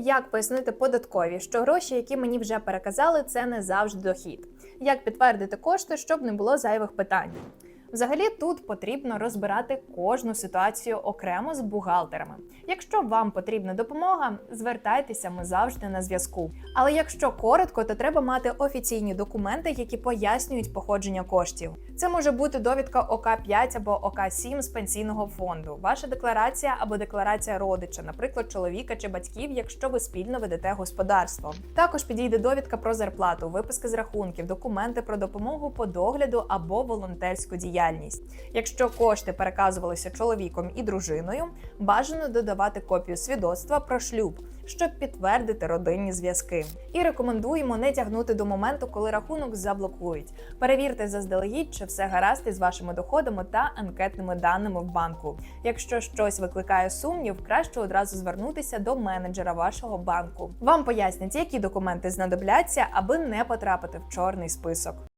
Як пояснити податкові, що гроші, які мені вже переказали, це не завжди дохід? Як підтвердити кошти, щоб не було зайвих питань? Взагалі тут потрібно розбирати кожну ситуацію окремо з бухгалтерами. Якщо вам потрібна допомога, звертайтеся, ми завжди на зв'язку. Але якщо коротко, то треба мати офіційні документи, які пояснюють походження коштів. Це може бути довідка ОК 5 або ОК 7 з пенсійного фонду, ваша декларація або декларація родича, наприклад, чоловіка чи батьків, якщо ви спільно ведете господарство. Також підійде довідка про зарплату, виписки з рахунків, документи про допомогу по догляду або волонтерську діяльність. Якщо кошти переказувалися чоловіком і дружиною, бажано додавати копію свідоцтва про шлюб, щоб підтвердити родинні зв'язки. І рекомендуємо не тягнути до моменту, коли рахунок заблокують. Перевірте заздалегідь, чи все гаразд із вашими доходами та анкетними даними в банку. Якщо щось викликає сумнів, краще одразу звернутися до менеджера вашого банку. Вам пояснять, які документи знадобляться, аби не потрапити в чорний список.